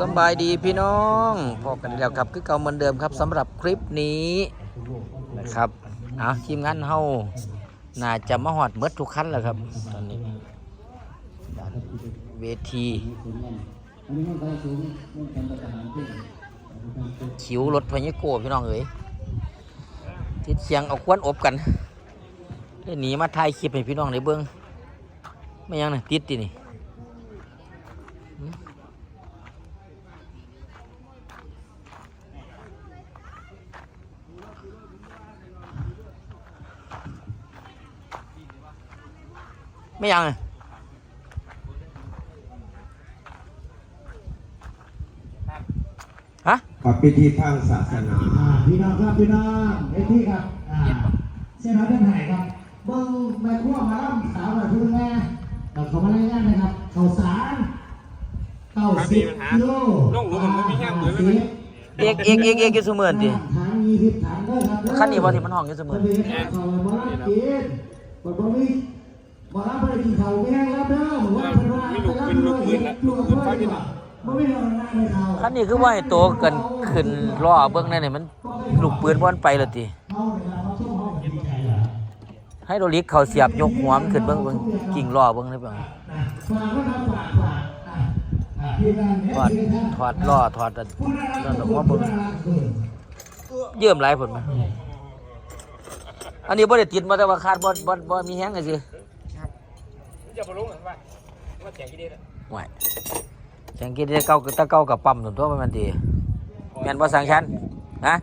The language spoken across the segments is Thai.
สบายดีพี่น้องพบกันแล้วครับคือเก่าเหมือนเดิมครับสำหรับคลิปนี้นะครับเอาทีมงานเฮาน่าจะมาหอดเมดทุกคันแล้วครับตอนนี้เวทีคิวรถพญโกพี่น้องเอ๋ยทิดเสียงเอาควนอบกันได้หนีมาถ่ายคลิปให้พี่น้องได้เบิ่งไม่ยังนะติดตินี่ ไม่ยังน่ะฮะกับพิธีทางศาสนาอ่าพี่น้องครับพี่น้องเอ้ที่ครับอ่าเส้นน้อยเส้นไหนครับเบิ้งแม่ครัวมาล่ำสาวหน่อยพึ่งแม่เราเขามาเล่นงานนะครับข้าวสารเก้าสิบกิโลลงหลุมมันมีแห้งเหมือนกันไหมเอกเอกเอกเอกอยู่เสมือนติถังยี่สิบถังด้วยครับคันนี้บ่ที่มันห้องอยู่เสมือนน นี้ามาล่ำกินบอกว่ามีบอกว่าไปกินข้าวแม่แล้วเด้อบอกว่าเป็นว่าไปรับด้วยเห็นตัวเพื่อนดีกว่ามันไม่รอนานเลยเขาคันนี้คือว่าให้โตเกินขึ้นล้อเบื้องในนี่มันลูกปืนบ่อนไปแล้วติเขาเนี่ยเขาชอบเขาดีใจเหรอให้โดลิกเขาเสียบยกหัวมันขึ้นเบิ่งเบิ่งกิ่งล้อเบิ่งได้เบิ่งฝากนะครับฝากฝากอะอะพี่งานเนี่ยถอดพี่งานถอดล้อถอดนั่นสุน่ะดว่าผู้เบิ่งเยื่อมหลายผลมาอันนี้บ่ได้ติดมาแต่ว่าคาดบ่บ่บ่มีแฮงก็ ซื่อจะมาลงหรือว่าว่าแข่งกี่เดือนไหวแข่งกินได้เก่าตะเก่ากับปั๊มตัวมันมันติแม่นบ่สังชันฮะ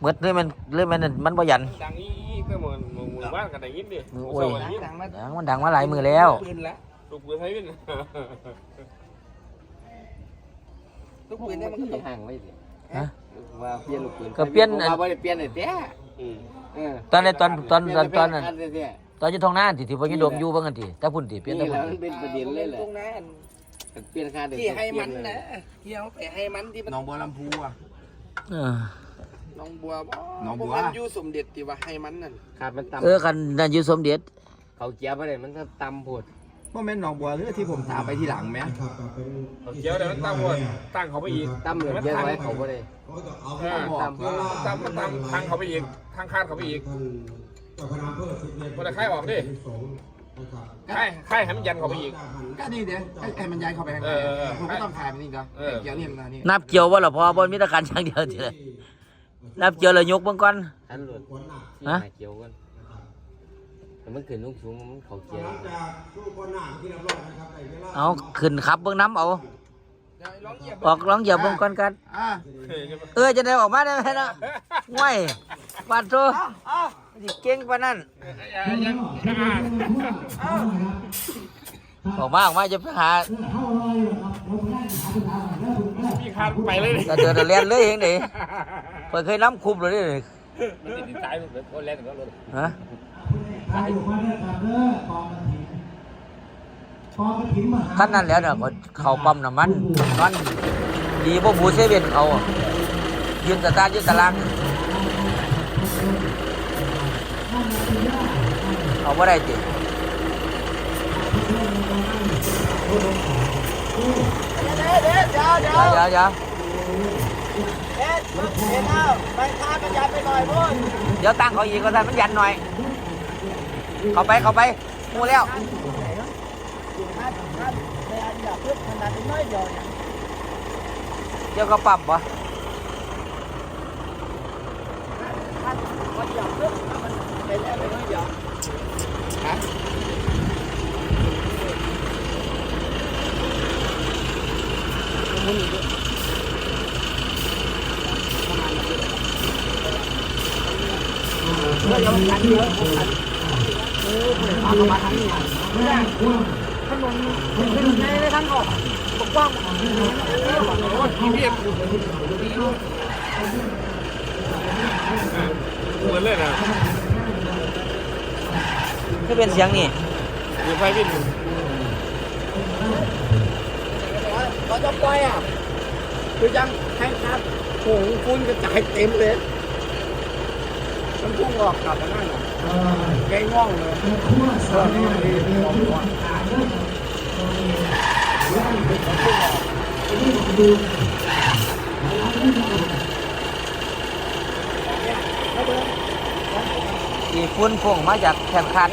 หมดเลยมันเลยมันมันบ่ยันดังอีก็เหมือนมือบ้านกันได้ยินดิมือโอ้ยดังมาดังมันดังมาหลายมือแล้วปืนละลูกปืนให้วินลูกปืนเนี่ยมันก็ต้องห่างไว้สิฮะว่าเปลี่ยนลูกปืนก็เปลี่ยนอันว่าบ่ได้เปลี่ยนไอ้เตี้ยเออตอนในตอนตอนตอนตอนนั้นเปลี่ยเตี้ยตอนอยู่ท้องนาที่ที่พ่อยินดมอยู่เบิ่งกันติแต่พุ่นติเปลี่ยนแต่นี่แหพุ่นติละมันเป็นประเด็นเลยแหละตรงนั้นเปลี่ยนค่าเด็กที่ให้มันนะที่เอาไปให้มันที่มันน้องบัวลำพูอะ เออน้องบัวบ่น้องบัวมันอยู่สมเด็จที่ว่าให้มันนั่นขาดมันต่ำเออคันนั่นอยู่สมเด็จเขาเกียร์ไปเลยมันก็ต่ำโพดว่าแม่นหนองบัวหรือที่ผมถามไปทีหลังไหมเดี๋ยวเดี๋ยวมันตั้งหัวตั้งเขาไปอีกต่ำเหลือเยอะไว้เขาบ่ได้ เออตั้งตั้งตั้งทางเขาไปอีกทางคาดเขาไปอีก มันจะค่ายออกดิค่ายค่ายให้มันยันเขาไปอีก ก็นี่เดี๋ยวไอ้ไอ้มันย้ายเข้าไปข้างในเออเออเออผมก็ต้องขายไปนี่เดี๋ยวเออ เกี่ยวนี่มันนี่นับเกี่ยวว่าล่ะพอบนมีแตะการช่างเดียวทีเลยนับเกี่ยวแล้วยกเบิ่งก่อนทันหลุดที่ฮะ หาเกียวกันแต่มันขึ้นลูกสูงมันเขาเกียร์เอาขึ้นขับเบิ่งน้ำเอา ออกร้องเหยียบเบิ่งก่อนกันอ่าเออจะได้ออกมาได้ไหมนะง่วยปาดโตสิเก่งปานนั้นออกมาออกมาจะไปหาเข้ารอยอยู่ครับผมได้หาสุดท้ายแล้วคุณแม่พี่คาดไปเลยกระเดินเรียนเลยเองดิเปิดเคยน้ำคุบเลยดิมันติดใจมันก็เล่นก็รถฮะ ขั้นนั้นแล้วเนี่ยเขาปั๊มน้ำมันมันดีบ่บูเซเว่นเขาอะยืนสตาร์ทยืนตารางเอาบ่ได้ติเดี๋ยวเดี๋ยวเดี๋ยวเดี๋ยวไปทากันยันไปหน่อยพุ่นเดี๋ยวตั้งเขาอีกก็ได้มันยันหน่อย เข้าไปเข้าไปหมูแล้วท่านท่าน ในอันดับพึ่งขนาดน้อยเดียวเนี่ยเดี๋ยว ก็ปั๊มปะท่านวันเดียวพึ่งมันเป็นอะไรน้อยเดียวเหมือนเลยนะก็เป็นเสียงนี่อยู่ไฟวินเขาจะปล่อยอะคือยังให้ครับโอ้โหฟุ้นกระจายเต็มเลยมันพุ่งออกกลับมาหนั่นน่ะแกง่องเลยขั้วสามเนี่ดี๋ยวผมถา มเด้ออีฝุ่นพุ่งมาจากแขนขาด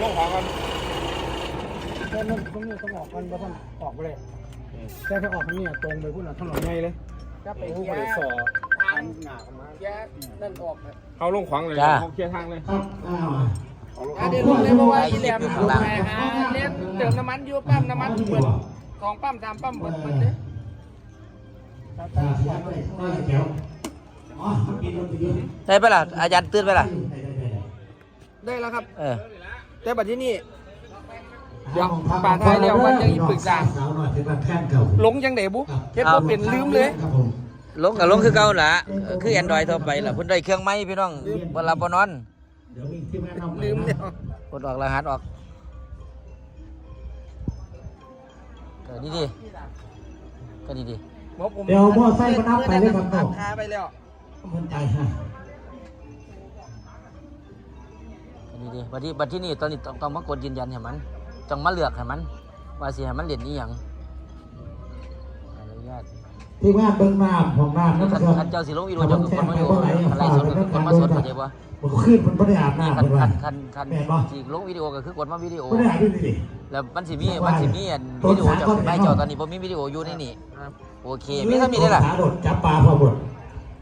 ลงของกันแค่นั้นตรงนี้ต้องออกกันเพราะท่านออกไปเลยแค่ถ้าออกทางนี้ตรงไปพุ่นอะถนนใหญ่เลยจะไปแย่สอทางหนากันมาแย่นั่นออกเขาลงของเลยเขาเคลียร์ทางเลยครับ อ้าวอะเดี๋ยวลงเลยเพราะว่าอีแหลมอยู่ไปหาเล่นเติมน้ำมันอยู่ปั๊มน้ำมันเปิดสองปั๊มสามปั๊มเปิดเปิดเลยอ่าเสียไปได้เดี๋ยวอ๋อมันปิดรถไปเยอะได้ไปะล่ะอาจารย์ตื่นไปะล่ะได้ได้ได้ได้แล้วครับ เออแต่บัดที่นี่เดี๋ยวป่าไทยเดี๋ยววันยังอีกปรึกษาสาวหน่อยเป็นบ้านแท่นเก่าหลงยังไดบุเฮ็ดบ่เป็นลืมเลยครับผมลงกับลงคือเก่าล่ะเออคือแอนดรอยทั่วไปล่ะเพิ่นได้เครื่องไม้พี่น้องเวลาบ่นอน เดี๋ยวมีที่แม่น้องลืมเนี่ยกดออกรหัสออกก็ดีดีก็ดีดีบอกผมเดี๋ยวมอไซค์มานับไปเลยครับตัน้อดงขาไปแล้วมันไปฮะก็ดีดีบัดที่บัดที่นี่ตอนนี้ต้องต้องมากดยืนยันให้มันต้องมาเลือกให้มัน ว่าสิให้มันเรียนอีหยังอนุญาต ที่ว่าเบิ้งน้ำของน้ำคันั่นนก็คันเจ้าสิลงวิดีโอเจ้าคือคนมาอยู่คันไลฟ์สดคือคนมาสดเข้าใจบ่มันขึ้นมันไม่ได้อาบนี่น้ำคันเลยคัว่ะนคันคันแม่นบ่สิลงวิดีโอก็คือกดมาวิดีโอไม่ได้อาบด้วยดิแล้วมันสิมีมันสิมีอันวิดีโอจากไม่เจ้าตอนนี้บ่มีวิดีโออยู่ในนี่โอเคมีเท่านี้ได้ล่ะขาโดดจับปลาพอหมด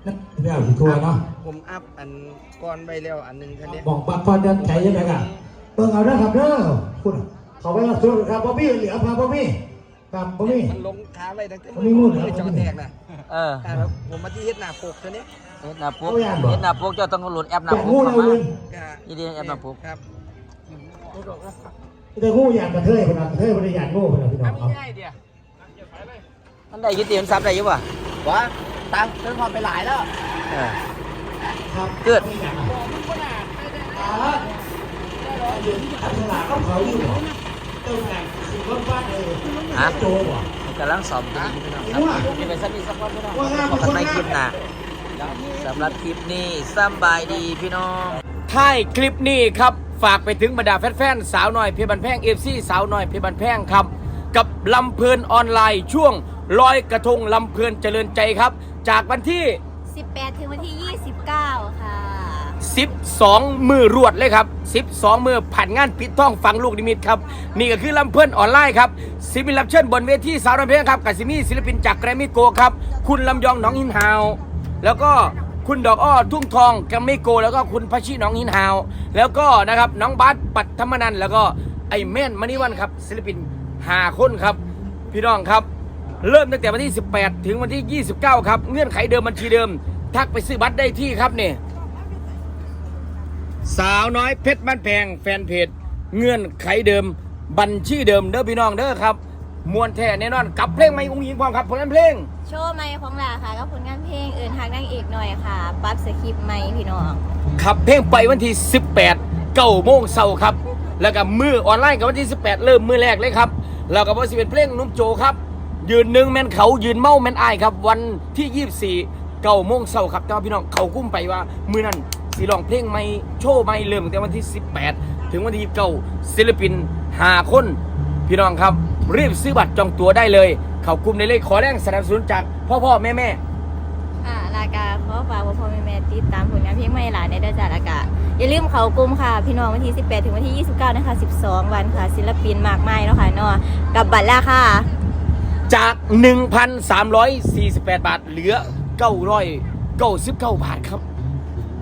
นั่นเรื่องที่ทัวร์เนาะผมอัพอันก่อนไปแล้วอันหนึงคันนี้บอกปลาพอเดินใจยังไงกันเบิ่งเอาเด้อครับเด้อคุณเขาไปรับส่วนครับพ่อพี่เหลือพาพ่อพี่ ครับพ่อพี่มันลงขาไปตั้งแต่มันมีงูเหรอ จอแตกน่ะเอออ่าแล้วผมมาที่เฮ็ดหน้าปกตัวนี้เฮ็ดหน้าปกเอาอย่างบ่ เฮ็ดหน้าปกเจ้าต้องโหลดแอปหน้าแต่ปงูกเราเข้าเลมายก็นี่ดิแอปหน้าปกครับแต่งูอย่างกระเทยขนาดกระเทยไม่ได้อย่างงูขนาดพี่น้องทำเอาง่ายเดียวมันได้อยึดเตียมซับได้อยู่ป่ะวะตังค์เติมความไปหลายแล้วเออ ครับเกิดไม่อย่างอะอันฉลาดต้องเขาอยู่เหรอ เติมแต่งสิรถบ้านเลยฮะโจบ่มันกำลังสอบตัวนี้พี่น้องครับนี่เป็นสักนิดสักวันพี่น้องพบกันในคลิปหน้าสำหรับคลิปนี้สำบายดีพี่น้องท้ายคลิปนี้ครับ ฝากไปถึงบรรดาแฟนๆสาวน้อยเพชรบันแพงเอฟซีสาวน้อยเพชรบันแพงครับ กับลำเพลินออนไลน์ช่วงลอยกระทงลำเพลินเจริญใจครับ จากวันที่ 18 ถึงวันที่ 29ค่ะ 12 มือรวดเลยครับ 12 มือผ่านงานปิดท้องฟังลูกนิมิตครับ นี่ก็คือลำเพื่อนออนไลน์ครับศิลปินรับเชิญบนเวทีสาวน้อยเพลงครับกับซิมีศิลปินจากแกรมมี่โกครับ คุณลำยองน้องหินฮาว แล้วก็คุณดอกอ้อทุ่งทองแกรมมี่โก แล้วก็คุณพัชชีน้องหินฮาว แล้วก็นะครับน้องบัสปัทมนันแล้วก็ไอเม่นมณีวันครับศิลปินหาคนครับ พี่น้องครับ เริ่มตั้งแต่วันที่ 18 ถึงวันที่ 29 ครับ เงื่อนไขเดิมบัญชีเดิม ทักไปซื้อบัตรได้ที่ครับเนี่ย สาวน้อยเพชรบ้านแพงแฟนเพจเงื่อนไขเดิม บัญชีเดิมเด้อพี่น้องเด้อครับมวนแท้แน่นอนกับเพลงไม่อุ้งยิงความครับผลงานเพลง โชว์ใหม่ของหลาค่ะก็ผลงานเพลงเอินทางนางเอกหน่อยค่ะปั๊บสคริปต์ใหม่พี่น้อง ขับเพลงไปวันที่ 18เก้าโมงเช้าครับ แล้วก็มือออนไลน์กับวันที่ 18 เริ่มมือแรกเลยครับแล้วก็วันสิเป็นเพลงนุ่มโจครับ ยืนหนึ่งแมนเขายืนเมาแมนอายครับ วันที่ 24เก้าโมงเช้าครับแต่ว่าพี่น้องเขากุ้มไปว่ามือนั้น สีลองเพลงไม่โชว์ไม่เริ่มตั้งแต่วันที่ 18 ถึงวันที่29ศิลปิน5คน พี่น้องครับ รีบซื้อบัตรจองตั๋วได้เลย เขากลุ่มในเลขขอแรงสนับสนุนจากพ่อพ่อแม่แม่ค่ะลากาขอฝากพ่อพ่อแม่แม่ติดตามผลงานเพลงใหม่หลานในเด้อจ้าลากาอย่าลืมเขากลุ่มค่ะ พี่น้องวันที่ 18 ถึงวันที่ 29 นะคะ 12 วันค่ะ ศิลปินมากมายเนาะค่ะเนาะกับบัตรราคาจาก 1,348 บาท เหลือ 999 บาทครับ